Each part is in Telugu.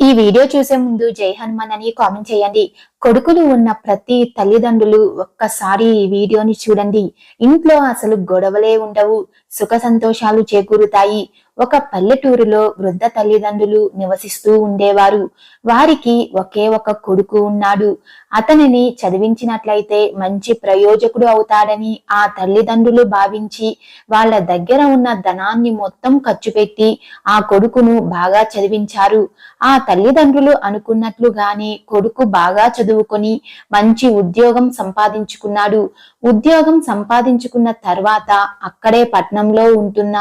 ఈ వీడియో చూసే ముందు జై హనుమాన్ అని కామెంట్ చేయండి. కొడుకులు ఉన్న ప్రతి తల్లిదండ్రులు ఒక్కసారి ఈ వీడియోని చూడండి. ఇంట్లో అసలు గొడవలే ఉండవు. సుఖ సంతోషాలు చేకూరుతాయి. ఒక పల్లెటూరులో వృద్ధ తల్లిదండ్రులు నివసిస్తూ ఉండేవారు. వారికి ఒకే ఒక కొడుకు ఉన్నాడు. అతనిని చదివించినట్లయితే మంచి ప్రయోజకుడు అవుతాడని ఆ తల్లిదండ్రులు భావించి వాళ్ళ దగ్గర ఉన్న ధనాన్ని మొత్తం ఖర్చు పెట్టి ఆ కొడుకును బాగా చదివించారు. ఆ తల్లిదండ్రులు అనుకున్నట్లుగానే కొడుకు బాగా చదువు చదువుకొని మంచి ఉద్యోగం సంపాదించుకున్నాడు. ఉద్యోగం సంపాదించుకున్న తర్వాత అక్కడే పట్నంలో ఉంటున్న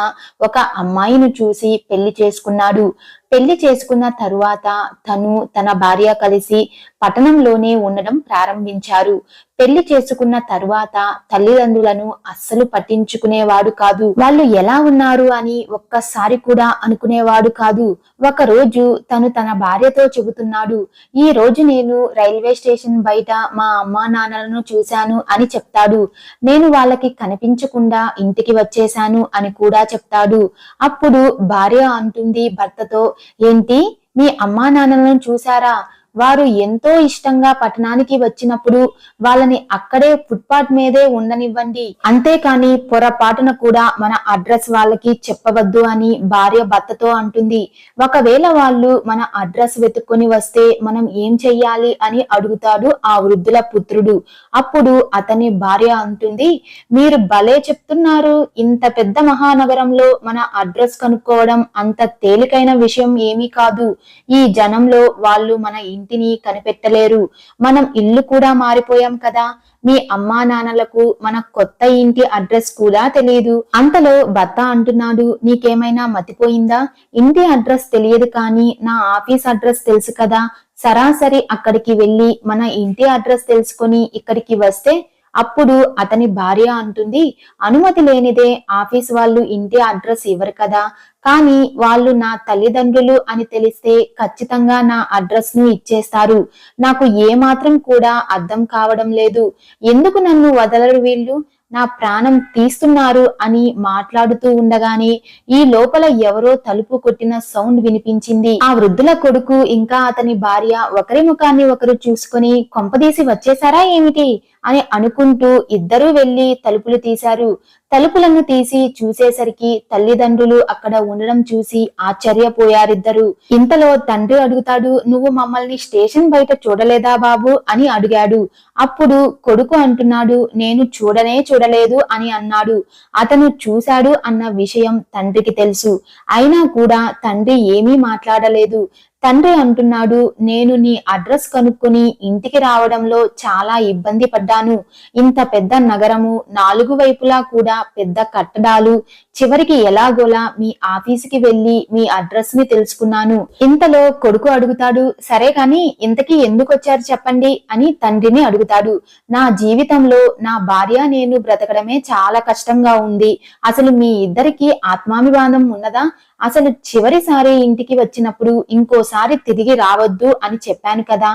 ఒక అమ్మాయిని చూసి పెళ్ళి చేసుకున్నాడు. పెళ్ళి చేసుకున్న తరువాత తను తన భార్య కలిసి పట్టణంలోనే ఉండడం ప్రారంభించారు. పెళ్ళి చేసుకున్న తరువాత తల్లిదండ్రులను అస్సలు పట్టించుకునేవాడు కాదు. వాళ్ళు ఎలా ఉన్నారు అని ఒక్కసారి కూడా అనుకునేవాడు కాదు. ఒక రోజు తను తన భార్యతో చెబుతున్నాడు ఈ రోజు నేను రైల్వే స్టేషన్ బయట మా అమ్మా నాన్నలను చూశాను అని చెప్తాడు. నేను వాళ్ళకి కనిపించకుండా ఇంటికి వచ్చేశాను అని కూడా చెప్తాడు. అప్పుడు భార్య అంటుంది భర్తతో ఏంటి? మీ అమ్మా నాన్నలను చూసారా వారు ఎంతో ఇష్టంగా పట్టణానికి వచ్చినప్పుడు వాళ్ళని అక్కడే ఫుట్పాత్ మీదే ఉండనివ్వండి. అంతేకాని పొరపాటున కూడా మన అడ్రస్ వాళ్ళకి చెప్పవద్దు అని భార్య భర్తతో అంటుంది. ఒకవేళ వాళ్ళు మన అడ్రస్ వెతుక్కొని వస్తే మనం ఏం చెయ్యాలి అని అడుగుతాడు ఆ వృద్ధుల పుత్రుడు. అప్పుడు అతని భార్య అంటుంది మీరు భలే చెప్తున్నారు. ఇంత పెద్ద మహానగరంలో మన అడ్రస్ కనుక్కోవడం అంత తేలికైన విషయం ఏమీ కాదు. ఈ జనంలో వాళ్ళు మన ఇంటిని కనిపెట్టలేరు. మనం ఇల్లు కూడా మారిపోయాం కదా. మీ అమ్మా నాన్నలకు మన కొత్త ఇంటి అడ్రస్ కూడా తెలియదు అంతలో భర్త అంటున్నాడు నీకేమైనా మతిపోయిందా? ఇంటి అడ్రస్ తెలియదు కానీ నా ఆఫీస్ అడ్రస్ తెలుసు కదా. సరాసరి అక్కడికి వెళ్ళి మన ఇంటి అడ్రస్ తెలుసుకొని ఇక్కడికి వస్తే అప్పుడు అతని భార్య అంటుంది అనుమతి లేనిదే ఆఫీస్ వాళ్ళు ఇంటి అడ్రస్ ఇవ్వరు కదా. కానీ వాళ్ళు నా తల్లిదండ్రులు అని తెలిస్తే ఖచ్చితంగా నా అడ్రస్ను ఇచ్చేస్తారు. నాకు ఏ మాత్రం కూడా అర్థం కావడం లేదు. ఎందుకు నన్ను వదలరు వీళ్ళు? నా ప్రాణం తీస్తున్నారు అని మాట్లాడుతూ ఉండగానే ఈ లోపల ఎవరో తలుపు కొట్టిన సౌండ్ వినిపించింది. ఆ వృద్ధుల కొడుకు ఇంకా అతని భార్య ఒకరి ముఖాన్ని ఒకరు చూసుకొని కొంపదీసి వచ్చేసారా ఏమిటి అని అనుకుంటూ ఇద్దరూ వెళ్ళి తలుపులు తీశారు. తలుపులను తీసి చూసేసరికి తల్లిదండ్రులు అక్కడ ఉండడం చూసి ఆశ్చర్యపోయారిద్దరు. ఇంతలో తండ్రి అడుగుతాడు నువ్వు మమ్మల్ని స్టేషన్ బయట చూడలేదా బాబు? అని అడిగాడు. అప్పుడు కొడుకు అంటున్నాడు నేను చూడనే చూడలేదు అని అన్నాడు. అతను చూశాడు అన్న విషయం తండ్రికి తెలుసు. అయినా కూడా తండ్రి ఏమీ మాట్లాడలేదు. తండ్రి అంటున్నాడు నేను నీ అడ్రస్ కనుక్కుని ఇంటికి రావడంలో చాలా ఇబ్బంది పడ్డాను. ఇంత పెద్ద నగరము నాలుగు వైపులా కూడా పెద్ద కట్టడాలు. చివరికి ఎలాగోలా మీ ఆఫీసుకి వెళ్ళి మీ అడ్రస్ని తెలుసుకున్నాను. ఇంతలో కొడుకు అడుగుతాడు సరే కాని ఇంతకీ ఎందుకు వచ్చారు చెప్పండి అని తండ్రిని అడుగుతాడు. నా జీవితంలో నా భార్య నేను బ్రతకడమే చాలా కష్టంగా ఉంది. అసలు మీ ఇద్దరికి ఆత్మాభిమానం ఉన్నదా? అసలు చివరిసారి ఇంటికి వచ్చినప్పుడు ఇంకోసారి తిరిగి రావద్దు అని చెప్పాను కదా.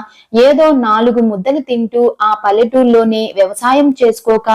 ఏదో నాలుగు ముద్దలు తింటూ ఆ పల్లెటూరులోనే వ్యవసాయం చేసుకోక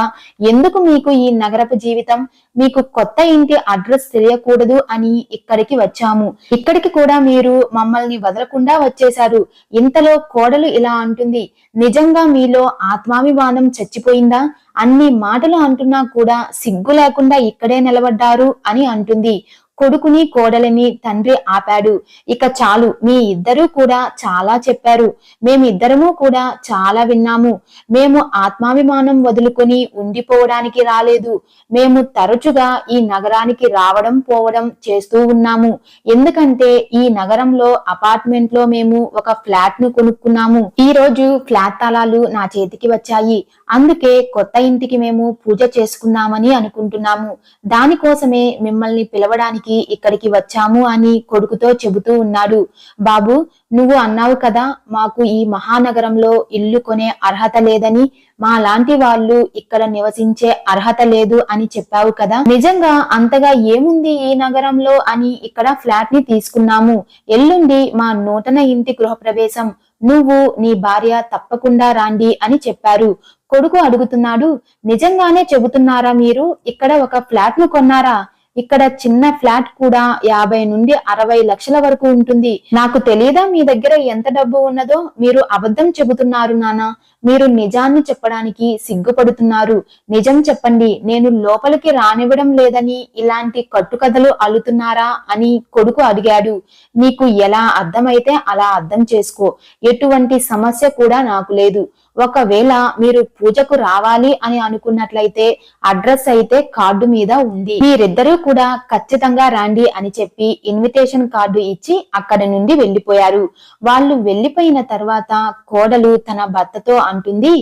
ఎందుకు మీకు ఈ నగరపు జీవితం? మీకు కొత్త ఇంటి అడ్రస్ తెలియకూడదు అని ఇక్కడికి వచ్చాము. ఇక్కడికి కూడా మీరు మమ్మల్ని వదలకుండా వచ్చేశారు. ఇంతలో కోడలు ఇలా అంటుంది. నిజంగా మీలో ఆత్మాభిమానం చచ్చిపోయిందా? అన్ని మాటలు అంటున్నా కూడా సిగ్గు లేకుండా ఇక్కడే నిలబడ్డారు అని అంటుంది. కొడుకుని కోడలిని తండ్రి ఆపాడు. ఇక చాలు మీ ఇద్దరూ కూడా చాలా చెప్పారు. మేమిద్దరము కూడా చాలా విన్నాము. మేము ఆత్మాభిమానం వదులుకొని ఉండిపోవడానికి రాలేదు. మేము తరచుగా ఈ నగరానికి రావడం పోవడం చేస్తూ ఉన్నాము. ఎందుకంటే ఈ నగరంలో అపార్ట్మెంట్లో మేము ఒక ఫ్లాట్ను కొనుక్కున్నాము. ఈ రోజు ఫ్లాట్ తాళాలు నా చేతికి వచ్చాయి. అందుకే కొత్త ఇంటికి మేము పూజ చేసుకున్నామని అనుకుంటున్నాము. దానికోసమే మిమ్మల్ని పిలవడానికి ఇక్కడికి వచ్చాము అని కొడుకుతో చెబుతూ ఉన్నాడు. బాబు నువ్వు అన్నావు కదా మాకు ఈ మహానగరంలో ఇల్లు కొనే అర్హత లేదని మా లాంటి వాళ్ళు ఇక్కడ నివసించే అర్హత లేదు అని చెప్పావు కదా. నిజంగా అంతగా ఏముంది ఈ నగరంలో అని ఇక్కడ ఫ్లాట్ని తీసుకున్నాము. ఎల్లుండి మా నూతన ఇంటి గృహప్రవేశం. నువ్వు నీ భార్య తప్పకుండా రాండి అని చెప్పారు. కొడుకు అడుగుతున్నాడు నిజంగానే చెబుతున్నారా మీరు? ఇక్కడ ఒక ఫ్లాట్ను కొన్నారా? ఇక్కడ చిన్న ఫ్లాట్ కూడా యాభై నుండి అరవై లక్షల వరకు ఉంటుంది. నాకు తెలియదా మీ దగ్గర ఎంత డబ్బు ఉన్నదో? మీరు అబద్ధం చెబుతున్నారు నానా. మీరు నిజాన్ని చెప్పడానికి సిగ్గుపడుతున్నారు. నిజం చెప్పండి నేను లోపలికి రానివ్వడం లేదని ఇలాంటి కట్టుకథలు అల్లుతున్నారా అని కొడుకు అడిగాడు. నీకు ఎలా అర్థమైతే అలా అర్థం చేసుకో. ఎటువంటి సమస్య కూడా నాకు లేదు. ఒకవేళ మీరు పూజకు రావాలి అని అనుకున్నట్లయితే అడ్రస్ అయితే కార్డు మీద ఉంది. మీరిద్దరూ కూడా ఖచ్చితంగా రండి అని చెప్పి ఇన్విటేషన్ కార్డు ఇచ్చి అక్కడి నుండి వెళ్ళిపోయారు వాళ్ళు వెళ్ళిపోయిన తర్వాత కోడలు తన భర్తతో అంటుంది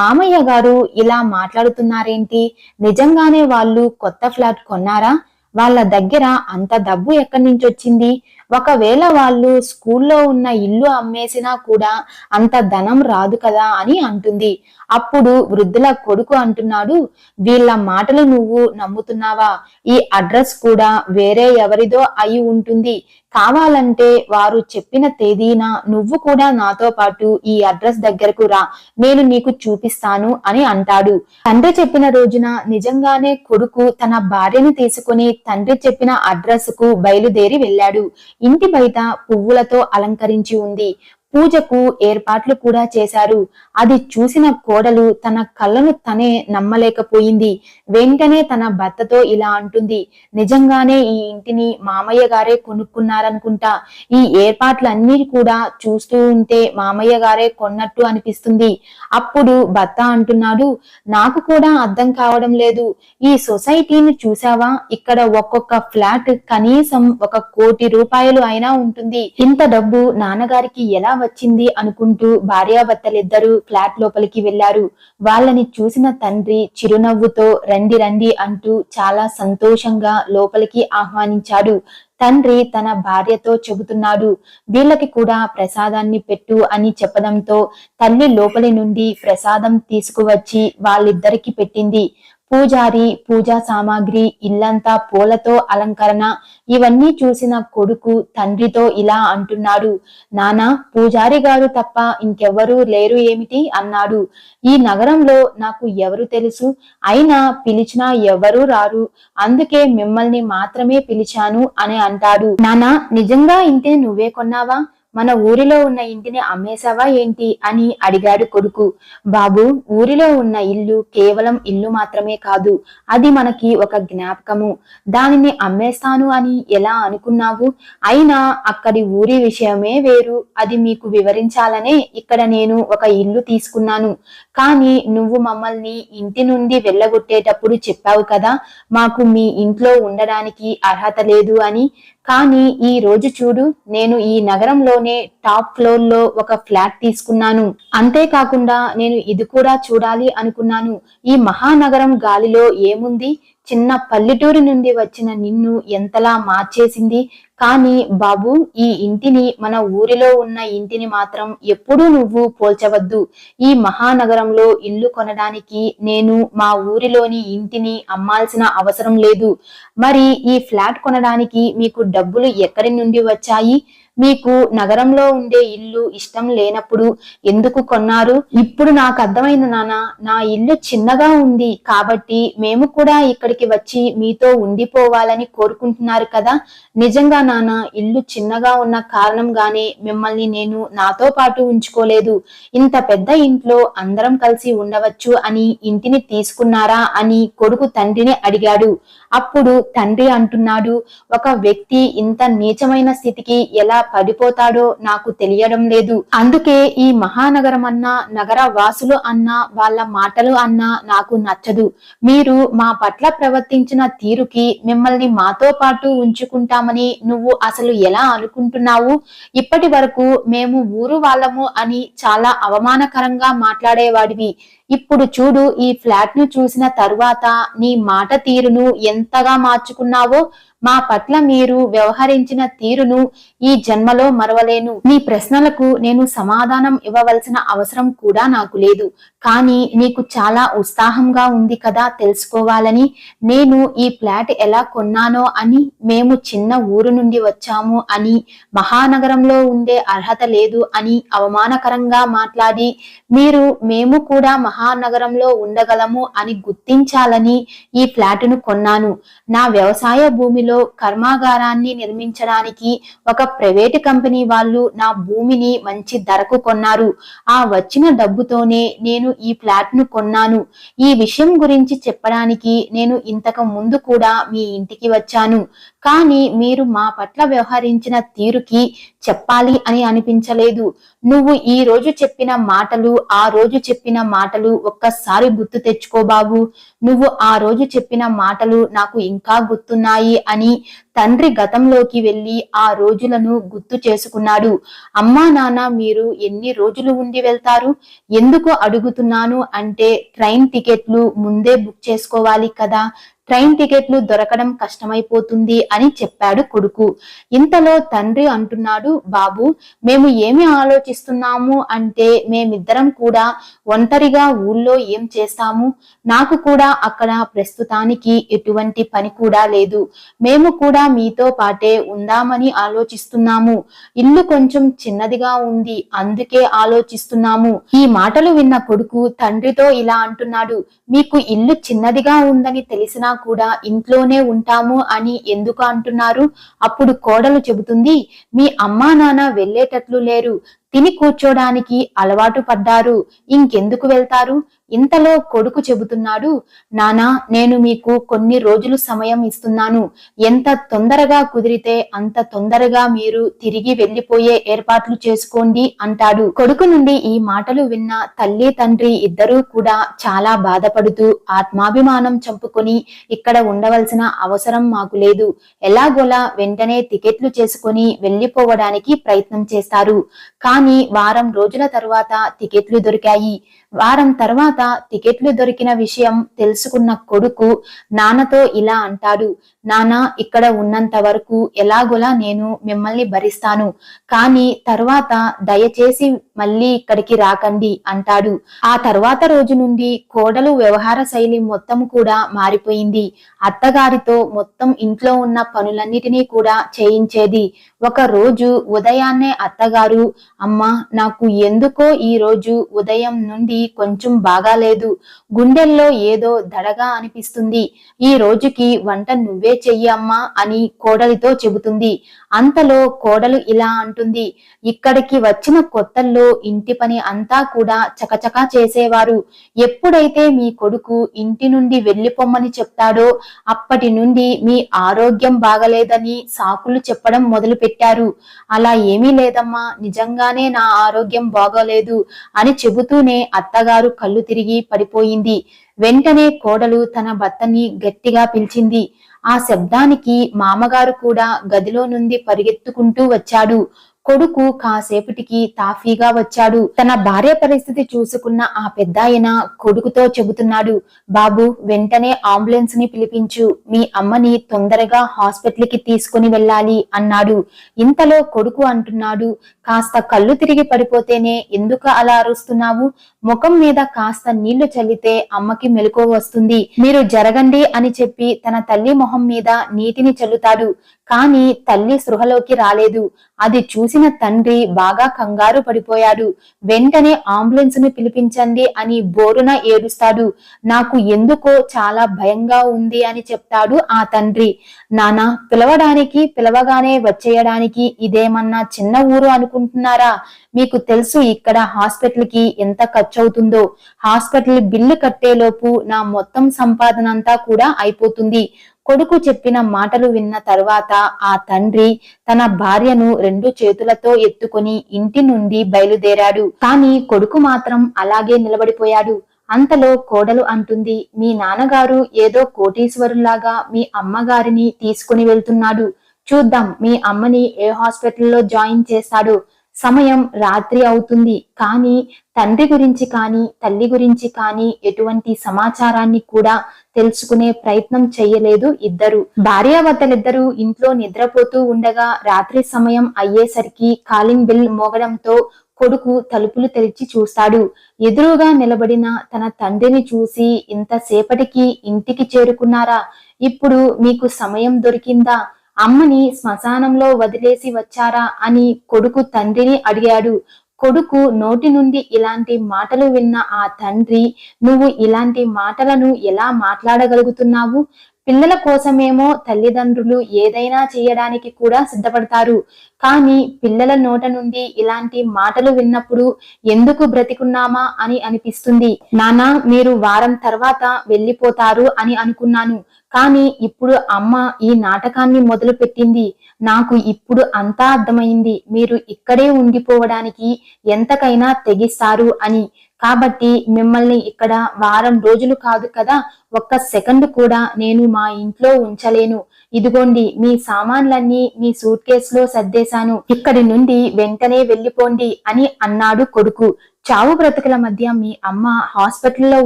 మామయ్య గారు ఇలా మాట్లాడుతున్నారేంటి? నిజంగానే వాళ్ళు కొత్త ఫ్లాట్ కొన్నారా? వాళ్ళ దగ్గర అంత డబ్బు ఎక్కడి నుంచి వచ్చింది? ఒకవేళ వాళ్ళు స్కూల్లో ఉన్న ఇల్లు అమ్మేసినా కూడా అంత ధనం రాదు కదా అని అంటుంది. అప్పుడు వృద్ధుల కొడుకు అంటున్నాడు వీళ్ళ మాటలు నువ్వు నమ్ముతున్నావా? ఈ అడ్రస్ కూడా వేరే ఎవరిదో అయి ఉంటుంది. కావాలంటే వారు చెప్పిన తేదీన నువ్వు కూడా నాతో పాటు ఈ అడ్రస్ దగ్గరకు రా నేను నీకు చూపిస్తాను అని అంటాడు. తండ్రి చెప్పిన రోజున నిజంగానే కొడుకు తన భార్యను తీసుకుని తండ్రి చెప్పిన అడ్రస్కు బయలుదేరి వెళ్ళాడు. ఇంటి బయట పువ్వులతో అలంకరించి ఉంది. పూజకు ఏర్పాట్లు కూడా చేశారు. అది చూసిన కోడలు తన కళ్ళను తనే నమ్మలేకపోయింది. వెంటనే తన భర్తతో ఇలా అంటుంది. నిజంగానే ఈ ఇంటిని మామయ్య గారే కొనుక్కున్నారనుకుంటా. ఈ ఏర్పాట్లన్నీ కూడా చూస్తూ ఉంటే మామయ్య గారే కొన్నట్టు అనిపిస్తుంది. అప్పుడు భర్త అంటున్నాడు నాకు కూడా అర్థం కావడం లేదు. ఈ సొసైటీని చూసావా ఇక్కడ ఒక్కొక్క ఫ్లాట్ కనీసం ఒక కోటి రూపాయలు అయినా ఉంటుంది. ఇంత డబ్బు నాన్నగారికి ఎలా వచ్చింది అనుకుంటూ భార్యాభర్తలిద్దరూ ఫ్లాట్ లోపలికి వెళ్ళారు వాళ్ళని చూసిన తండ్రి చిరునవ్వుతో రండి రండి అంటూ చాలా సంతోషంగా లోపలికి ఆహ్వానించాడు. తండ్రి తన భార్యతో చెబుతున్నాడు వీళ్ళకి కూడా ప్రసాదాన్ని పెట్టు అని చెప్పడంతో తల్లి లోపలి నుండి ప్రసాదం తీసుకువచ్చి వాళ్ళిద్దరికి పెట్టింది. పూజారి పూజా సామాగ్రి ఇల్లంతా పూలతో అలంకరణ ఇవన్నీ చూసిన కొడుకు తండ్రితో ఇలా అంటున్నాడు. నానా పూజారి గారు తప్ప ఇంకెవ్వరూ లేరు ఏమిటి? అన్నాడు. ఈ నగరంలో నాకు ఎవరు తెలుసు? అయినా పిలిచినా ఎవరూ రారు. అందుకే మిమ్మల్ని మాత్రమే పిలిచాను అని అంటాడు. నానా నిజంగా ఇంటిని నువ్వే కొన్నావా? మన ఊరిలో ఉన్న ఇంటిని అమ్మేశావా ఏంటి అని అడిగాడు కొడుకు. బాబు ఊరిలో ఉన్న ఇల్లు కేవలం ఇల్లు మాత్రమే కాదు అది మనకి ఒక జ్ఞాపకము. దానిని అమ్మేస్తాను అని ఎలా అనుకున్నావు? అయినా అక్కడి ఊరి విషయమే వేరు. అది మీకు వివరించాలనే ఇక్కడ నేను ఒక ఇల్లు తీసుకున్నాను. కానీ నువ్వు మమ్మల్ని ఇంటి నుండి వెళ్ళగొట్టేటప్పుడు చెప్పావు కదా మాకు మీ ఇంట్లో ఉండడానికి అర్హత లేదు అని. కానీ ఈ రోజు చూడు నేను ఈ నగరంలోనే టాప్ ఫ్లోర్లో ఒక ఫ్లాట్ తీసుకున్నాను. అంతేకాకుండా నేను ఇది కూడా చూడాలి అనుకున్నాను. ఈ మహానగరం గాలిలో ఏముంది? చిన్న పల్లెటూరు నుండి వచ్చిన నిన్ను ఎంతలా మార్చేసింది. కానీ బాబు ఈ ఇంటిని మన ఊరిలో ఉన్న ఇంటిని మాత్రం ఎప్పుడూ నువ్వు పోల్చవద్దు. ఈ మహానగరంలో ఇల్లు కొనడానికి నేను మా ఊరిలోని ఇంటిని అమ్మాల్సిన అవసరం లేదు. మరి ఈ ఫ్లాట్ కొనడానికి మీకు డబ్బులు ఎక్కడి నుండి వచ్చాయి? మీకు నగరంలో ఉండే ఇల్లు ఇష్టం లేనప్పుడు ఎందుకు కొన్నారు? ఇప్పుడు నాకు అర్థమైంది నాన్న నా ఇల్లు చిన్నగా ఉంది కాబట్టి మేము కూడా ఇక్కడికి వచ్చి మీతో ఉండిపోవాలని కోరుకుంటున్నారు కదా? నిజంగా నాన్న ఇల్లు చిన్నగా ఉన్న కారణంగానే మిమ్మల్ని నేను నాతో పాటు ఉంచుకోలేదు. ఇంత పెద్ద ఇంట్లో అందరం కలిసి ఉండవచ్చు అని ఇంటిని తీసుకున్నారా అని కొడుకు తండ్రిని అడిగాడు. అప్పుడు తండ్రి అంటున్నాడు ఒక వ్యక్తి ఇంత నీచమైన స్థితికి ఎలా పడిపోతాడో నాకు తెలియడం లేదు. అందుకే ఈ మహానగరం అన్నా నగర వాసులు అన్నా వాళ్ళ మాటలు అన్నా నాకు నచ్చదు. మీరు మా పట్ల ప్రవర్తించిన తీరుకి మిమ్మల్ని మాతో పాటు ఉంచుకుంటామని నువ్వు అసలు ఎలా అనుకుంటున్నావు? ఇప్పటి వరకు మేము ఊరు వాళ్ళము అని చాలా అవమానకరంగా మాట్లాడేవాడివి. ఇప్పుడు చూడు ఈ ఫ్లాట్ను చూసిన తరువాత నీ మాట తీరును ఎంతగా మార్చుకున్నావో మా పట్ల మీరు వ్యవహరించిన తీరును ఈ జన్మలో మరవలేను. మీ ప్రశ్నలకు నేను సమాధానం ఇవ్వవలసిన అవసరం కూడా నాకు లేదు. కానీ నీకు చాలా ఉత్సాహంగా ఉంది కదా తెలుసుకోవాలని నేను ఈ ఫ్లాట్ ఎలా కొన్నానో అని మేము చిన్న ఊరు నుండి వచ్చాము అని మహానగరంలో ఉండే అర్హత లేదు అని అవమానకరంగా మాట్లాడి మీరు మేము కూడా మహానగరంలో ఉండగలము అని గుర్తించాలని ఈ ఫ్లాటును కొన్నాను. నా వ్యవసాయ భూమిలో కర్మాగారాన్ని నిర్మించడానికి ఒక ప్రైవేటు కంపెనీ వాళ్ళు నా భూమిని మంచి ధరకు కొన్నారు. ఆ వచ్చిన డబ్బుతోనే నేను ఈ ఫ్లాట్ను కొన్నాను. ఈ విషయం గురించి చెప్పడానికి నేను ఇంతకు ముందు కూడా మీ ఇంటికి వచ్చాను. కానీ మీరు మా పట్ల వ్యవహరించిన తీరుకి చెప్పాలి అని అనిపించలేదు. నువ్వు ఈ రోజు చెప్పిన మాటలు ఆ రోజు చెప్పిన మాటలు ఒక్కసారి గుర్తు తెచ్చుకో బాబు. నువ్వు ఆ రోజు చెప్పిన మాటలు నాకు ఇంకా గుర్తున్నాయి అని తండ్రి గతంలోకి వెళ్ళి ఆ రోజులను గుర్తు చేసుకున్నాడు. అమ్మా నాన్న మీరు ఎన్ని రోజులు ఉండి వెళ్తారు? ఎందుకు అడుగుతున్నాను అంటే ట్రైన్ టికెట్లు ముందే బుక్ చేసుకోవాలి కదా. ట్రైన్ టికెట్లు దొరకడం కష్టమైపోతుంది అని చెప్పాడు కొడుకు. ఇంతలో తండ్రి అంటున్నాడు బాబు మేము ఏమి ఆలోచిస్తున్నాము అంటే మేమిద్దరం కూడా ఒంటరిగా ఊళ్ళో ఏం చేస్తాము? నాకు కూడా అక్కడ ప్రస్తుతానికి ఎటువంటి పని కూడా లేదు. మేము కూడా మీతో పాటే ఉందామని ఆలోచిస్తున్నాము. ఇల్లు కొంచెం చిన్నదిగా ఉంది అందుకే ఆలోచిస్తున్నాము. ఈ మాటలు విన్న కొడుకు తండ్రితో ఇలా అంటున్నాడు మీకు ఇల్లు చిన్నదిగా ఉందని తెలిసినా కూడా ఇంట్లోనే ఉంటాము అని ఎందుకు అంటున్నారు? అప్పుడు కోడలు చెబుతుంది మీ అమ్మా నాన్న వెళ్ళేటట్లు లేరు. తిని కూర్చోడానికి అలవాటు పడ్డారు. ఇంకెందుకు వెళ్తారు? ఇంతలో కొడుకు చెబుతున్నాడు నానా నేను మీకు కొన్ని రోజులు సమయం ఇస్తున్నాను. ఎంత తొందరగా కుదిరితే అంత తొందరగా మీరు తిరిగి వెళ్ళిపోయే ఏర్పాట్లు చేసుకోండి అంటాడు. కొడుకు నుండి ఈ మాటలు విన్న తల్లి తండ్రి ఇద్దరూ కూడా చాలా బాధపడుతూ ఆత్మాభిమానం చంపుకొని ఇక్కడ ఉండవలసిన అవసరం మాకు లేదు. ఎలాగోలా వెంటనే టికెట్లు చేసుకొని వెళ్ళిపోవడానికి ప్రయత్నం చేస్తారు. కానీ వారం రోజుల తరువాత టికెట్లు దొరికాయి. వారం తర్వాత టికెట్లు దొరికిన విషయం తెలుసుకున్న కొడుకు నాన్నతో ఇలా అంటాడు నాన్న ఇక్కడ ఉన్నంత వరకు ఎలాగోలా నేను మిమ్మల్ని భరిస్తాను. కానీ తర్వాత దయచేసి మళ్ళీ ఇక్కడికి రాకండి అంటాడు. ఆ తర్వాత రోజు నుండి కోడలు వ్యవహార శైలి మొత్తం కూడా మారిపోయింది. అత్తగారితో మొత్తం ఇంట్లో ఉన్న పనులన్నిటినీ కూడా చేయించేది. ఒక రోజు ఉదయాన్నే అత్తగారు అమ్మా నాకు ఎందుకో ఈ రోజు ఉదయం నుండి కొంచెం బాగాలేదు గుండెల్లో ఏదో దడగా అనిపిస్తుంది. ఈ రోజుకి వంట నువ్వే చెయ్యి అమ్మా అని కోడలితో చెబుతుంది. అంతలో కోడలు ఇలా అంటుంది ఇక్కడికి వచ్చిన కొత్తల్లో ఇంటి పని అంతా కూడా చకచకా చేసేవారు. ఎప్పుడైతే మీ కొడుకు ఇంటి నుండి వెళ్ళిపోమ్మని చెప్తాడో అప్పటి నుండి మీ ఆరోగ్యం బాగలేదని సాకులు చెప్పడం మొదలు పెట్టారు అలా ఏమీ లేదమ్మా నిజంగానే నా ఆరోగ్యం బాగోలేదు అని చెబుతూనే అత్తగారు కళ్ళు తిరిగి పడిపోయింది. వెంటనే కోడలు తన భర్తని గట్టిగా పిలిచింది ఆ శబ్దానికి మామగారు కూడా గదిలో నుండి పరిగెత్తుకుంటూ వచ్చాడు. కొడుకు కాసేపటికి తాఫీగా వచ్చాడు. తన భార్య పరిస్థితి చూసుకున్న ఆ పెద్దాయన కొడుకుతో చెబుతున్నాడు బాబు వెంటనే అంబులెన్స్ని పిలిపించు. మీ అమ్మని తొందరగా హాస్పిటల్కి తీసుకుని వెళ్ళాలి అన్నాడు. ఇంతలో కొడుకు అంటున్నాడు కాస్త కళ్ళు తిరిగి పడిపోతేనే ఎందుకు అలా అరుస్తున్నావు? ముఖం మీద కాస్త నీళ్ళు చల్లితే అమ్మకి మెలకు వస్తుంది. మీరు జరగండి అని చెప్పి తన తల్లి మొహం మీద నీటిని చల్లుతాడు. కాని తల్లి సృహలోకి రాలేదు. అది చూసి చూసిన తండ్రి బాగా కంగారు పడిపోయాడు. వెంటనే అంబులెన్స్ను పిలిపించండి అని బోరున ఏడుస్తాడు. నాకు ఎందుకో చాలా భయంగా ఉంది అని చెప్తాడు ఆ తండ్రి. నానా పిలవడానికి పిలవగానే వచ్చేయడానికి ఇదేమన్నా చిన్న ఊరు అనుకుంటున్నారా? మీకు తెలుసు ఇక్కడ హాస్పిటల్కి ఎంత ఖర్చు అవుతుందో హాస్పిటల్ బిల్లు కట్టేలోపు నా మొత్తం సంపాదన అంతా కూడా అయిపోతుంది. కొడుకు చెప్పిన మాటలు విన్న తర్వాత ఆ తండ్రి తన భార్యను రెండు చేతులతో ఎత్తుకొని ఇంటి నుండి బయలుదేరాడు. కానీ కొడుకు మాత్రం అలాగే నిలబడిపోయాడు. అంతలో కోడలు అంటుంది మీ నాన్నగారు ఏదో కోటీశ్వరులాగా మీ అమ్మగారిని తీసుకుని వెళ్తున్నాడు. చూద్దాం మీ అమ్మని ఏ హాస్పిటల్లో జాయిన్ చేస్తాడు? సమయం రాత్రి అవుతుంది. కానీ తండ్రి గురించి కానీ తల్లి గురించి కానీ ఎటువంటి సమాచారాన్ని కూడా తెలుసుకునే ప్రయత్నం చేయలేదు ఇద్దరు. భార్యాభర్తలిద్దరూ ఇంట్లో నిద్రపోతూ ఉండగా రాత్రి సమయం అయ్యేసరికి కాలింగ్ బిల్ మోగడంతో కొడుకు తలుపులు తెరిచి చూస్తాడు. ఎదురుగా నిలబడిన తన తండ్రిని చూసి ఇంతసేపటికి ఇంటికి చేరుకున్నారా? ఇప్పుడు మీకు సమయం దొరికిందా? అమ్మని శ్మశానంలో వదిలేసి వచ్చారా అని కొడుకు తండ్రిని అడిగాడు. కొడుకు నోటి నుండి ఇలాంటి మాటలు విన్న ఆ తండ్రి నువ్వు ఇలాంటి మాటలను ఎలా మాట్లాడగలుగుతున్నావు? పిల్లల కోసమేమో తల్లిదండ్రులు ఏదైనా చేయడానికి కూడా సిద్ధపడతారు. కానీ పిల్లల నోట నుండి ఇలాంటి మాటలు విన్నప్పుడు ఎందుకు బ్రతికున్నామా అని అనిపిస్తుంది. నానా మీరు వారం తర్వాత వెళ్ళిపోతారు అని అనుకున్నాను. కానీ ఇప్పుడు అమ్మ ఈ నాటకాన్ని మొదలు పెట్టింది నాకు ఇప్పుడు అంతా అర్థమైంది. మీరు ఇక్కడే ఉండిపోవడానికి ఎంతకైనా తెగిస్తారు అని. కాబట్టి మిమ్మల్ని ఇక్కడ వారం రోజులు కాదు కదా ఒక్క సెకండ్ కూడా నేను మా ఇంట్లో ఉంచలేను. ఇదిగోండి మీ సామాన్లన్నీ మీ సూట్ కేసులో సర్దేశాను. ఇక్కడి నుండి వెంటనే వెళ్ళిపోండి అని అన్నాడు కొడుకు. చావు బ్రతుకుల మధ్య మీ అమ్మ హాస్పిటల్లో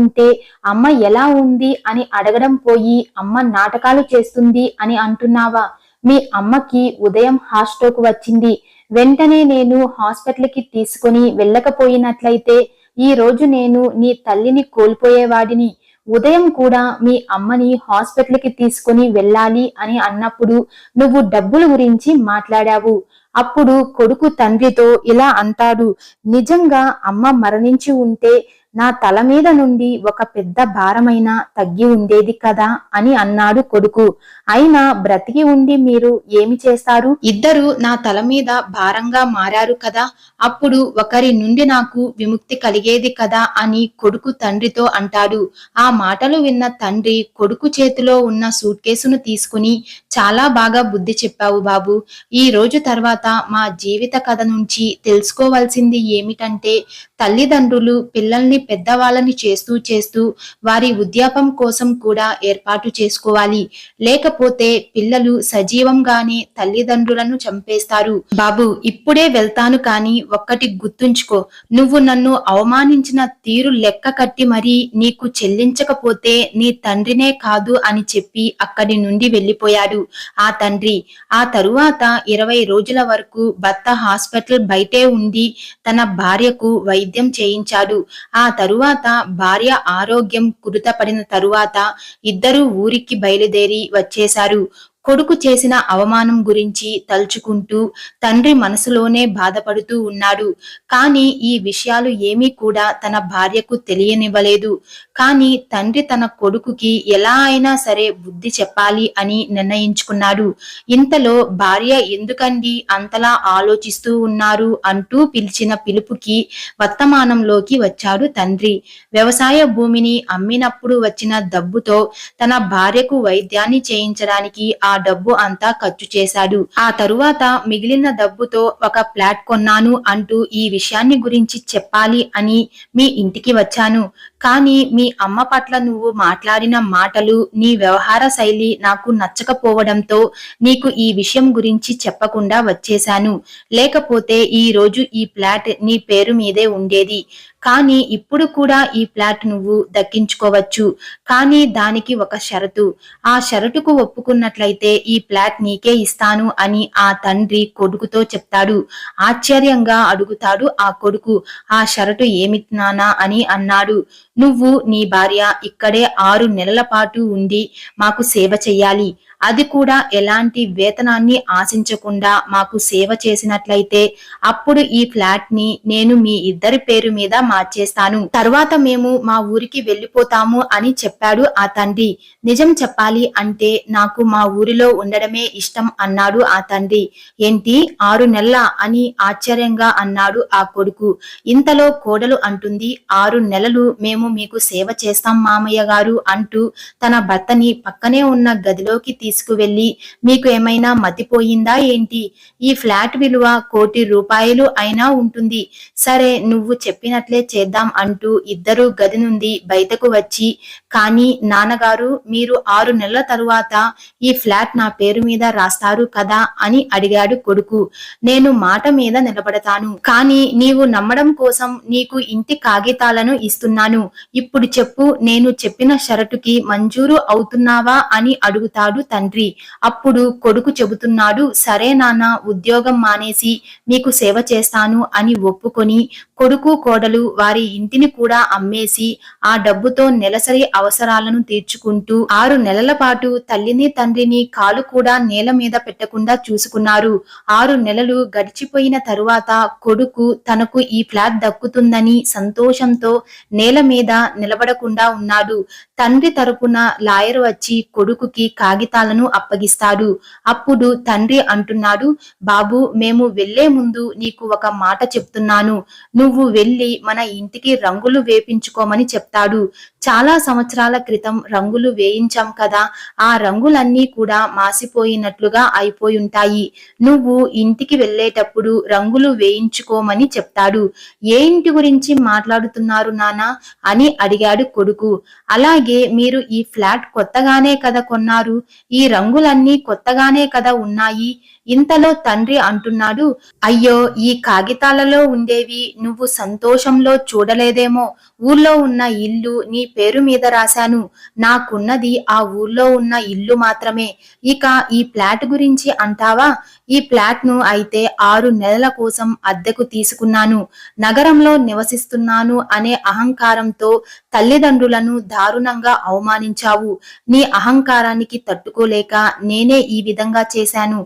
ఉంటే అమ్మ ఎలా ఉంది అని అడగడం పోయి అమ్మ నాటకాలు చేస్తుంది అని అంటున్నావా? మీ అమ్మకి ఉదయం హాస్టోకు వచ్చింది. వెంటనే నేను హాస్పిటల్కి తీసుకుని వెళ్ళకపోయినట్లయితే ఈ రోజు నేను నీ తల్లిని కోల్పోయేవాడిని. ఉదయం కూడా మీ అమ్మని హాస్పిటల్కి తీసుకుని వెళ్ళాలి అని అన్నప్పుడు నువ్వు డబ్బుల గురించి మాట్లాడావు. అప్పుడు కొడుకు తండ్రితో ఇలా అంటాడు. నిజంగా అమ్మ మరణించి ఉంటే నా తల మీద నుండి ఒక పెద్ద భారమైన తగ్గి ఉండేది కదా అని అన్నాడు కొడుకు. అయినా బ్రతికి ఉండి మీరు ఏమి చేస్తారు? ఇద్దరు నా తల మీద భారంగా మారారు కదా అప్పుడు ఒకరి నుండి నాకు విముక్తి కలిగేది కదా అని కొడుకు తండ్రితో అంటాడు. ఆ మాటలు విన్న తండ్రి కొడుకు చేతిలో ఉన్న సూట్ కేసును తీసుకుని చాలా బాగా బుద్ధి చెప్పావు బాబు. ఈ రోజు తర్వాత మా జీవిత కథ నుంచి తెలుసుకోవాల్సింది ఏమిటంటే తల్లిదండ్రులు పిల్లల్ని పెద్దవాళ్ళని చేస్తూ చేస్తూ వారి ఉద్యాపం కోసం కూడా ఏర్పాటు చేసుకోవాలి. లేకపోతే పిల్లలు సజీవంగానే తల్లిదండ్రులను చంపేస్తారు. బాబు ఇప్పుడే వెళ్తాను కానీ ఒక్కటి గుర్తుంచుకో. నువ్వు నన్ను అవమానించిన తీరు లెక్క కట్టి మరీ నీకు చెల్లించకపోతే నీ తండ్రినే కాదు అని చెప్పి అక్కడి నుండి వెళ్ళిపోయాడు ఆ తండ్రి. ఆ తరువాత ఇరవై రోజుల వరకు భర్త హాస్పిటల్ బయటే ఉండి తన భార్యకు వైద్యం చేయించాడు. ఆ తరువాత భార్య ఆరోగ్యం కురుతపడిన తరువాత ఇద్దరు ఊరికి బయలుదేరి వచ్చేశారు. కొడుకు చేసిన అవమానం గురించి తలుచుకుంటూ తండ్రి మనసులోనే బాధపడుతూ ఉన్నాడు. కానీ ఈ విషయాలు ఏమీ కూడా తన భార్యకు తెలియనివ్వలేదు. కానీ తండ్రి తన కొడుకుకి ఎలా అయినా సరే బుద్ధి చెప్పాలి అని నిర్ణయించుకున్నాడు. ఇంతలో భార్య ఎందుకండి అంతలా ఆలోచిస్తూ ఉన్నారు అంటూ పిలిచిన పిలుపుకి వర్తమానంలోకి వచ్చాడు తండ్రి. వ్యవసాయ భూమిని అమ్మినప్పుడు వచ్చిన డబ్బుతో తన భార్యకు వైద్యాన్ని చేయించడానికి ఆ డబ్బు అంతా ఖర్చు చేశాడు. ఆ తరువాత మిగిలిన డబ్బుతో ఒక ఫ్లాట్ కొన్నాను అంటూ ఈ విషయాన్ని గురించి చెప్పాలి అని మీ ఇంటికి వచ్చాను. కానీ మీ అమ్మ పట్ల నువ్వు మాట్లాడిన మాటలు నీ వ్యవహార శైలి నాకు నచ్చకపోవడంతో నీకు ఈ విషయం గురించి చెప్పకుండా వచ్చేశాను. లేకపోతే ఈ రోజు ఈ ఫ్లాట్ నీ పేరు మీదే ఉండేది. కానీ ఇప్పుడు కూడా ఈ ఫ్లాట్ నువ్వు దక్కించుకోవచ్చు. కానీ దానికి ఒక షరతు. ఆ షరతుకు ఒప్పుకున్నట్లయితే ఈ ఫ్లాట్ నీకే ఇస్తాను అని ఆ తండ్రి కొడుకుతో చెప్తాడు. ఆశ్చర్యంగా అడుగుతాడు ఆ కొడుకు. ఆ షరటు ఏమి నానా అని అన్నాడు. నువ్వు నీ భార్య ఇక్కడే ఆరు నెలల పాటు ఉండి మాకు సేవ చెయ్యాలి. అది కూడా ఎలాంటి వేతనాన్ని ఆశించకుండా మాకు సేవ చేసినట్లయితే అప్పుడు ఈ ఫ్లాట్ని నేను మీ ఇద్దరి పేరు మీద మార్చేస్తాను. తర్వాత మేము మా ఊరికి వెళ్ళిపోతాము అని చెప్పాడు ఆ తండ్రి. నిజం చెప్పాలి అంటే నాకు మా ఊరిలో ఉండడమే ఇష్టం అన్నాడు ఆ తండ్రి. ఏంటి? ఆరు నెలల అని ఆశ్చర్యంగా అన్నాడు ఆ కొడుకు. ఇంతలో కోడలు అంటుంది ఆరు నెలలు మేము మీకు సేవ చేస్తాం మామయ్య గారు అంటూ తన భర్తని పక్కనే ఉన్న గదిలోకి తీసుకువెళ్ళి మీకు ఏమైనా మతిపోయిందా ఏంటి? ఈ ఫ్లాట్ విలువ కోటి రూపాయలు అయినా ఉంటుంది. సరే నువ్వు చెప్పినట్లే చేద్దాం అంటూ ఇద్దరు గది నుండి బయటకు వచ్చి కానీ నాన్నగారు మీరు ఆరు నెలల తరువాత ఈ ఫ్లాట్ నా పేరు మీద రాస్తారు కదా అని అడిగాడు కొడుకు. నేను మాట మీద నిలబడతాను. కానీ నీవు నమ్మడం కోసం నీకు ఇంటి కాగితాలను ఇస్తున్నాను. ఇప్పుడు చెప్పు నేను చెప్పిన షరటుకి మంజూరు అవుతున్నావా అని అడుగుతాడు తండ్రి. అప్పుడు కొడుకు చెబుతున్నాడు సరే నాన్న ఉద్యోగం మానేసి మీకు సేవ చేస్తాను అని ఒప్పుకొని కొడుకు కోడలు వారి ఇంటిని కూడా అమ్మేసి ఆ డబ్బుతో నెలసరి అవసరాలను తీర్చుకుంటూ ఆరు నెలల పాటు తల్లిని తండ్రిని కాలు కూడా నేల మీద పెట్టకుండా చూసుకున్నారు. ఆరు నెలలు గడిచిపోయిన తరువాత కొడుకు తనకు ఈ ఫ్లాట్ దక్కుతుందని సంతోషంతో నేల మీద నిలబడకుండా ఉన్నాడు. తండ్రి తరపున లాయర్ వచ్చి కొడుకుకి కాగితాలను అప్పగిస్తాడు. అప్పుడు తండ్రి అంటున్నాడు బాబు మేము వెళ్ళే ముందు నీకు ఒక మాట చెప్తున్నాను. నువ్వు వెళ్ళి మన ఇంటికి రంగులు వేపించుకోమని చెప్తాడు. చాలా సంవత్సరాల క్రితం రంగులు వేయించాం కదా ఆ రంగులన్నీ కూడా మాసిపోయినట్లుగా అయిపోయి ఉంటాయి నువ్వు ఇంటికి వెళ్ళేటప్పుడు రంగులు వేయించుకోమని చెప్తాడు. ఏ ఇంటి గురించి మాట్లాడుతున్నారు నానా? అని అడిగాడు కొడుకు. అలాగే మీరు ఈ ఫ్లాట్ కొత్తగానే కదా కొన్నారు ఈ రంగులన్నీ కొత్తగానే కదా ఉన్నాయి ఇంతలో తండ్రి అంటున్నాడు అయ్యో ఈ కాగితాలలో ఉండేవి నువ్వు సంతోషంలో చూడలేదేమో. ఊర్లో ఉన్న ఇల్లు నీ పేరు మీద రాశాను. నాకున్నది ఆ ఊర్లో ఉన్న ఇల్లు మాత్రమే. ఇక ఈ ఫ్లాట్ గురించి అంటావా? ఈ ఫ్లాట్ను అయితే ఆరు నెలల కోసం అద్దెకు తీసుకున్నాను. నగరంలో నివసిస్తున్నాను అనే అహంకారంతో తల్లిదండ్రులను దారుణంగా అవమానించావు. నీ అహంకారానికి తట్టుకోలేక నేనే ఈ విధంగా చేశాను.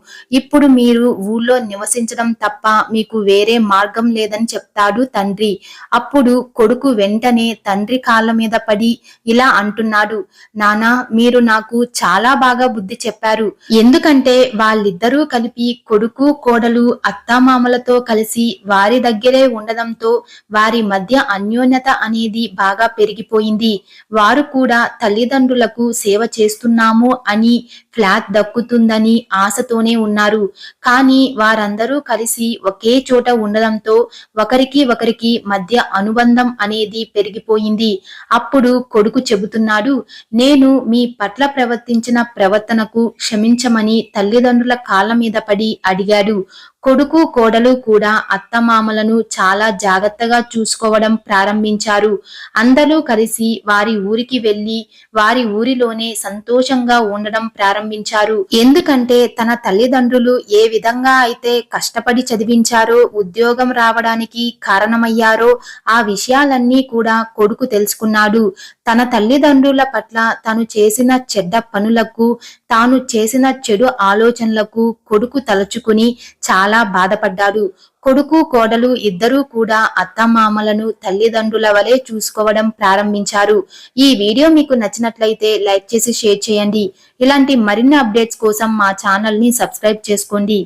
ఇప్పుడు మీరు ఊళ్ళో నివసించడం తప్ప మీకు వేరే మార్గం లేదని చెప్తాడు తండ్రి. అప్పుడు కొడుకు వెంటనే తండ్రి కాళ్ళ మీద పడి ఇలా అంటున్నాడు నానా మీరు నాకు చాలా బాగా బుద్ధి చెప్పారు. ఎందుకంటే వాళ్ళిద్దరూ కలిపి కొడుకు కోడలు అత్తామామలతో కలిసి వారి దగ్గరే ఉండడంతో వారి మధ్య అన్యోన్యత అనేది బాగా పెరిగిపోయింది. వారు కూడా తల్లిదండ్రులకు సేవ చేస్తున్నాము అని ఫ్లాట్ దక్కుతుందని ఆశతోనే ఉన్నారు. కానీ వారందరూ కలిసి ఒకే చోట ఉండడంతో ఒకరికి ఒకరికి మధ్య అనుబంధం అనేది పెరిగిపోయింది. అప్పుడు కొడుకు చెబుతున్నాడు నేను మీ పట్ల ప్రవర్తించిన ప్రవర్తనకు క్షమించమని తల్లిదండ్రుల కాళ్ళ మీద పడి అడిగాడు. కొడుకు కోడలు కూడా అత్తమామలను చాలా జాగ్రత్తగా చూసుకోవడం ప్రారంభించారు. అందరూ కలిసి వారి ఊరికి వెళ్ళి వారి ఊరిలోనే సంతోషంగా ఉండడం ప్రారంభించారు. ఎందుకంటే తన తల్లిదండ్రులు ఏ విధంగా అయితే కష్టపడి చదివించారో ఉద్యోగం రావడానికి కారణమయ్యారో ఆ విషయాలన్నీ కూడా కొడుకు తెలుసుకున్నాడు. తన తల్లిదండ్రుల పట్ల తను చేసిన చెడ్డ పనులకు తాను చేసిన చెడు ఆలోచనలకు కొడుకు తలుచుకుని చాలా బాధపడ్డాడు కొడుకు కోడలు ఇద్దరూ కూడా అత్తమామలను తల్లిదండ్రుల వలె చూసుకోవడం ప్రారంభించారు. ఈ వీడియో మీకు నచ్చినట్లయితే లైక్ చేసి షేర్ చేయండి. ఇలాంటి మరిన్ని అప్డేట్స్ కోసం మా ఛానల్ని సబ్స్క్రైబ్ చేసుకోండి.